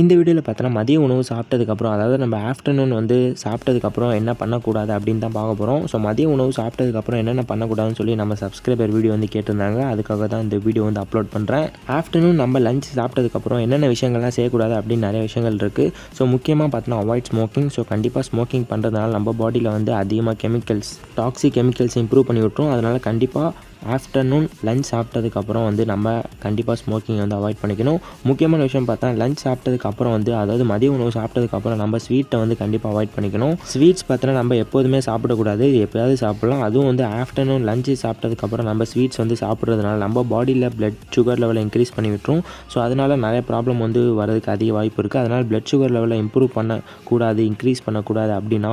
இந்த வீடியோவில் பார்த்தோன்னா மதிய உணவு சாப்பிட்டதுக்கப்புறம் அதாவது நம்ம ஆஃப்டர்நூன் வந்து சாப்பிட்டதுக்கப்புறம் என்ன பண்ணக்கூடாது அப்படின்னு தான் பார்க்க போகிறோம் ஸோ மதிய உணவு சாப்பிட்டதுக்கப்புறம் என்னென்ன பண்ணக்கூடாதுன்னு சொல்லி நம்ம சப்ஸ்கிரைபர் வீடியோ வந்து கேட்டிருந்தாங்க. அதுக்காக தான் இந்த வீடியோ வந்து அப்லோட் பண்ணுறேன் ஆஃப்டர்நூன் நம்ம லஞ்ச் சாப்பிட்டதுக்கப்புறம் என்னென்ன விஷயங்கள்லாம் செய்யக்கூடாது அப்படின்னு நிறைய விஷயங்கள் இருக்குது ஸோ முக்கியமாக பார்த்தோன்னா அவாய்ட் ஸ்மோக்கிங் ஸோ கண்டிப்பாக ஸ்மோக்கிங் பண்ணுறதுனால நம்ம பாடியில் வந்து அதிகமாக கெமிக்கல்ஸ் டாக்ஸிக் கெமிக்கல்ஸ் இம்ப்ரூவ் பண்ணி விட்டுரும். அதனால் கண்டிப்பாக ஆஃப்டர்நூன் லஞ்ச் சாப்பிட்டதுக்கப்புறம் வந்து நம்ம கண்டிப்பாக ஸ்மோக்கிங் வந்து அவாய்ட் பண்ணிக்கணும். முக்கியமான விஷயம் பார்த்தா லஞ்ச் சாப்பிட்டதுக்கப்புறம் வந்து அதாவது மதிய உணவு சாப்பிட்டதுக்கப்புறம் நம்ம ஸ்வீட்டை வந்து கண்டிப்பாக அவாய்ட் பண்ணிக்கணும். ஸ்வீட்ஸ் பார்த்தோன்னா நம்ம எப்போதுமே சாப்பிடக்கூடாது. எப்போயாவது சாப்பிடலாம். அதுவும் வந்து ஆஃப்டர்நூன் லஞ்சு சாப்பிட்டதுக்கப்புறம் நம்ம ஸ்வீட்ஸ் வந்து சாப்பிட்றதுனால நம்ம பாடியில் பிளட் சுகர் லெவலை இன்க்ரீஸ் பண்ணி விட்டுரும். ஸோ அதனால் நிறைய ப்ராப்ளம் வந்து வரதுக்கு அதிக வாய்ப்பு இருக்குது அதனால் பிளட் சுகர் லெவலை இம்ப்ரூவ் பண்ணக்கூடாது இன்க்ரீஸ் பண்ணக்கூடாது அப்படின்னா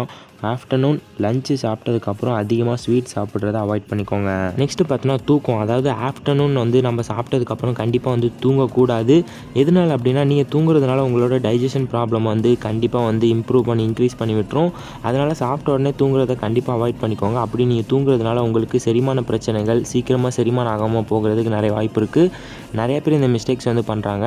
ஆஃப்டர்நூன் லஞ்சு சாப்பிட்டதுக்கப்புறம் அதிகமாக ஸ்வீட் சாப்பிட்றத அவாய்ட் பண்ணிக்கோங்க. நெக்ஸ்ட்டு பார்த்தோன்னா தூக்கம். அதாவது ஆஃப்டர்நூன் வந்து நம்ம சாப்பிட்டதுக்கப்புறம் கண்டிப்பாக வந்து தூங்கக்கூடாது. எதனால் அப்படின்னா நீங்கள் தூங்குறதுனால உங்களோட டைஜஷன் ப்ராப்ளம் வந்து கண்டிப்பாக வந்து இம்ப்ரூவ் பண்ணி இன்க்ரீஸ் பண்ணி விட்டுரும். அதனால் சாப்பிட்ட உடனே தூங்குறத கண்டிப்பாக அவாய்ட் பண்ணிக்கோங்க. அப்படி நீங்கள் தூங்குறதுனால உங்களுக்கு செரிமான பிரச்சனைகள் சீக்கிரமாக செரிமானம் ஆகாமல் போகிறதுக்கு நிறைய வாய்ப்பு இருக்குது நிறைய பேர் இந்த மிஸ்டேக்ஸ் வந்து பண்ணுறாங்க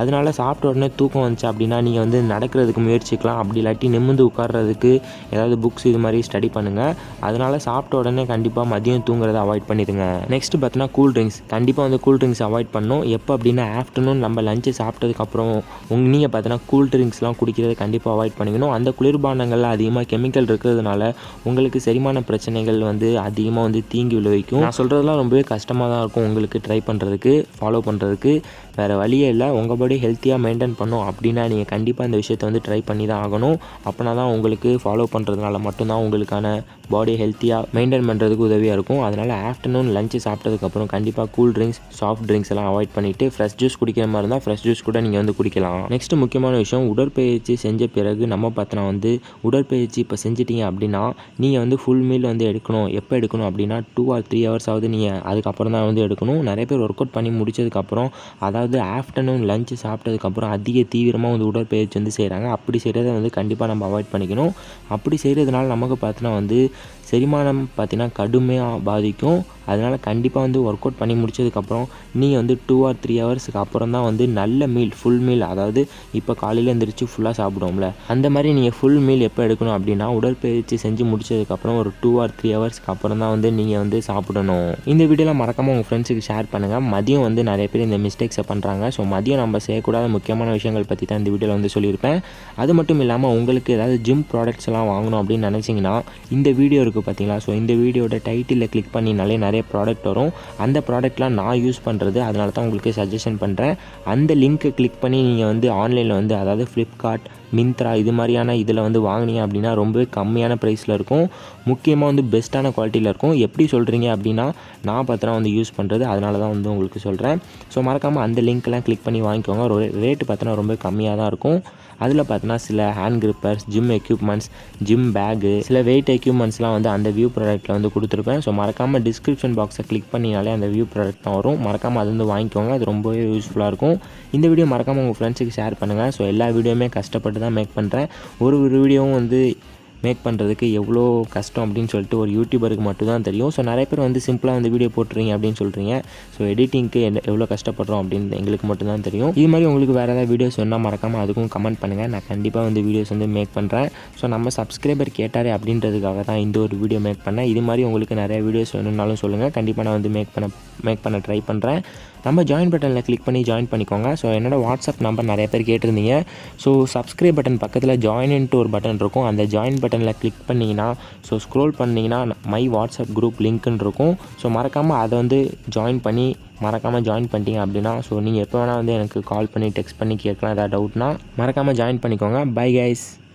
அதனால சாப்பிட்ட உடனே தூக்கம் வந்துச்சு அப்படின்னா நீங்கள் வந்து நடக்கிறதுக்கு முயற்சிக்கலாம். அப்படி இல்லாட்டி நிமிர்ந்து உட்கார்றதுக்கு ஏதாவது புக்ஸ் இது மாதிரி ஸ்டடி பண்ணுங்கள் அதனால் சாப்பிட்ட உடனே கண்டிப்பாக மதியம் தூங்குறதை அவாய்ட் பண்ணிடுங்க. நெக்ஸ்ட் பார்த்தீங்கன்னா கூல் ட்ரிங்க்ஸ் கண்டிப்பாக வந்து கூல் ட்ரிங்க்ஸ் அவாய்ட் பண்ணணும். எப்போ அப்படின்னா ஆஃப்டர்நூன் நம்ம லஞ்சு சாப்பிட்டதுக்கப்புறம் உங்கள் நீங்கள் பார்த்தீங்கன்னா கூல் ட்ரிங்க்ஸ்லாம் குடிக்கிறத கண்டிப்பாக அவாய்ட் பண்ணிக்கணும். அந்த குளிர்பானங்களில் அதிகமாக கெமிக்கல் இருக்கிறதுனால உங்களுக்கு செரிமான பிரச்சனைகள் வந்து அதிகமாக வந்து தீங்கி விளைவிக்கும். நான் சொல்கிறதுலாம் ரொம்பவே கஷ்டமாக தான் இருக்கும் உங்களுக்கு ட்ரை பண்ணுறதுக்கு ஃபாலோ பண்ணுறதுக்கு வேறு வழியே இல்லை. உங்கள் பாடி ஹெல்த்தியாக மெயின்டைன் பண்ணும். அப்படின்னா நீங்கள் கண்டிப்பாக இந்த விஷயத்தை வந்து ட்ரை பண்ணி தான் ஆகணும். அப்படின்னா தான் உங்களுக்கு ஃபாலோ பண்ணுறதுனால மட்டும்தான் உங்களுக்கான பாடி ஹெல்த்தியாக மெயின்டைன் பண்ணுறதுக்கு உதவியாக இருக்கும். அதனால் ஆஃப்டர்நூன் லஞ்சு சாப்பிட்டதுக்கப்புறம் கண்டிப்பாக கூல் ட்ரிங்க்ஸ் சாஃப்ட் ட்ரிங்க்ஸ் எல்லாம் அவாய்ட் பண்ணிவிட்டு ஃப்ரெஷ் ஜூஸ் குடிக்கிற மாதிரி இருந்தால் ஃப்ரெஷ் ஜூஸ் கூட நீங்கள் வந்து குடிக்கலாம். நெக்ஸ்ட் முக்கியமான விஷயம் உடற்பயிற்சி செஞ்ச பிறகு நம்ம பார்த்தினா வந்து உடற்பயிற்சி இப்போ செஞ்சிட்டீங்க அப்படின்னா நீங்கள் வந்து ஃபுல் மீல் வந்து எடுக்கணும். எப்போ எடுக்கணும் அப்படின்னா டூ ஆர் த்ரீ ஹவர்ஸ் ஆகுது நீங்கள் அதுக்கப்புறம் தான் வந்து எடுக்கணும். நிறைய பேர் ஒர்க் அவுட் பண்ணி முடிச்சதுக்கப்புறம் அதாவது ஆஃப்டர்நூன் லஞ்சு சாப்பிட்டதுக்கப்புறம் அதிக தீவிரமாக வந்து உடற்பயிற்சி வந்து செய்கிறாங்க அப்படி செய்கிறத வந்து கண்டிப்பாக நம்ம அவாய்ட் பண்ணிக்கணும். அப்படி செய்கிறதுனால நமக்கு பார்த்தோன்னா வந்து செரிமானம் பார்த்தீங்கன்னா கடுமையாக பாதிக்கும். அதனால் கண்டிப்பாக வந்து ஒர்க் அவுட் பண்ணி முடிச்சதுக்கப்புறம் நீங்கள் வந்து டூ ஆர் த்ரீ ஹவர்ஸுக்கு அப்புறம் தான் வந்து நல்ல மீல் ஃபுல் மீல் அதாவது இப்போ காலையில் எழுந்திரிச்சு ஃபுல்லாக சாப்பிடுவோம்ல. அந்த மாதிரி நீங்கள் ஃபுல் மீல் எப்போ எடுக்கணும் அப்படின்னா உடற்பயிற்சி செஞ்சு முடிச்சதுக்கப்புறம் ஒரு டூ ஆர் த்ரீ ஹவர்ஸ்க்கு அப்புறம் தான் வந்து நீங்கள் வந்து சாப்பிடணும். இந்த வீடியோலாம் மறக்காமல் உங்கள் ஃப்ரெண்ட்ஸுக்கு ஷேர் பண்ணுங்கள் மதியம் வந்து நிறைய பேர் இந்த மிஸ்டேக்ஸை பண்ணுறாங்க ஸோ மதியம் நம்ம செய்யக்கூடாத முக்கியமான விஷயங்கள் பற்றி தான் இந்த வீடியோவில் வந்து சொல்லியிருப்பேன். அது மட்டும் இல்லாமல் உங்களுக்கு ஏதாவது ஜிம் ப்ராடக்ட்ஸ் எல்லாம் வாங்கணும் அப்படின்னு நினச்சிங்கன்னா இந்த வீடியோ இருக்குது பார்த்தீங்களா? ஸோ இந்த வீடியோட டைட்டிலில் கிளிக் பண்ணினாலே நிறைய ப்ராடக்ட் வரும். அந்த ப்ராடக்ட்லாம் நான் யூஸ் பண்ணுறது அதனால தான் உங்களுக்கு சஜஷன் பண்ணுறேன் அந்த லிங்க்கை கிளிக் பண்ணி நீங்கள் வந்து ஆன்லைனில் வந்து அதாவது ஃப்ளிப்கார்ட் மிந்த்ரா இது மாதிரியான இதில் வந்து வாங்கினீங்க அப்படின்னா ரொம்பவே கம்மியான ப்ரைஸில் இருக்கும். முக்கியமாக வந்து பெஸ்ட்டான குவாலிட்டியில் இருக்கும். எப்படி சொல்கிறீங்க அப்படின்னா நான் பத்திரம் வந்து யூஸ் பண்ணுறது அதனால தான் வந்து உங்களுக்கு சொல்கிறேன் ஸோ மறக்காமல் அந்த லிங்க்லாம் கிளிக் பண்ணி வாங்கிக்கோங்க. ரேட்டு பார்த்தோன்னா ரொம்ப கம்மியாக தான் இருக்கும். அதில் பார்த்தோன்னா சில hand grippers gym equipments gym bag சில வெயிட் எக்யூப்மெண்ட்ஸ்லாம் வந்து அந்த வியூ ப்ராடக்ட்டில் வந்து கொடுத்துருப்பேன். ஸோ மறக்காமல் டிஸ்கிரிப்ஷன் பாக்ஸை கிளிக் பண்ணினாலே அந்த வியூ ப்ராடக்ட் தான் வரும். மறக்காமல் அது வந்து வாங்கிக்கோங்க. அது ரொம்பவே யூஸ்ஃபுல்லாக இருக்கும். இந்த வீடியோ மறக்காமல் உங்கள் ஃப்ரெண்ட்ஸுக்கு ஷேர் பண்ணுங்கள் ஸோ எல்லா வீடியோமே கஷ்டப்பட்டு தான் மேக் பண்ணுறேன் ஒரு ஒரு வீடியோவும் வந்து மேக் பண்ணுறதுக்கு எவ்வளோ கஷ்டம் அப்படின்னு சொல்லிட்டு ஒரு யூடியூபருக்கு மட்டும்தான் தெரியும். ஸோ நிறைய பேர் வந்து சிம்பிளாக வந்து வீடியோ போட்டுறீங்க அப்படின்னு சொல்கிறீங்க ஸோ எடிட்டிங்க்கு என்ன எவ்வளோ கஷ்டப்படுறோம் அப்படின்னு எங்களுக்கு மட்டும்தான் தெரியும். இது மாதிரி உங்களுக்கு வேறு ஏதாவது வீடியோஸ் வேணால் மறக்காமல் அதுக்கும் கமெண்ட் பண்ணுங்கள் நான் கண்டிப்பாக வந்து வீடியோஸ் வந்து மேக் பண்ணுறேன் ஸோ நம்ம சப்ஸ்கிரைபர் கேட்டாரே அப்படின்றதுக்காக தான் இந்த ஒரு வீடியோ மேக் பண்ணேன். இது மாதிரி உங்களுக்கு நிறைய வீடியோஸ் வேணும்னாலும் சொல்லுங்கள் கண்டிப்பாக நான் வந்து மேக் பண்ண மேக் பண்ண ட்ரை பண்ணுறேன் நம்ம ஜாயின் பட்டனில் கிளிக் பண்ணி ஜாயின் பண்ணிக்கோங்க. ஸோ என்னோடய வாட்ஸ்அப் நம்பர் நிறைய பேர் கேட்டிருந்தீங்க. ஸோ சப்ஸ்கிரைப் பட்டன் பக்கத்தில் ஜாயின்ட்டு ஒரு பட்டன் இருக்கும். அந்த ஜாயின் பட்டனில் கிளிக் பண்ணிங்கன்னா ஸோ ஸ்க்ரோல் பண்ணிங்கன்னா மை வாட்ஸ்அப் குரூப் லிங்க்குன்னு இருக்கும். ஸோ மறக்காமல் அதை வந்து ஜாயின் பண்ணி மறக்காமல் ஜாயின் பண்ணிட்டீங்க அப்படின்னா ஸோ நீங்கள் எப்போ வேணால் வந்து எனக்கு கால் பண்ணி டெக்ஸ்ட் பண்ணி கேட்கலாம். ஏதாவது டவுட்னா மறக்காமல் ஜாயின் பண்ணிக்கோங்க. Bye guys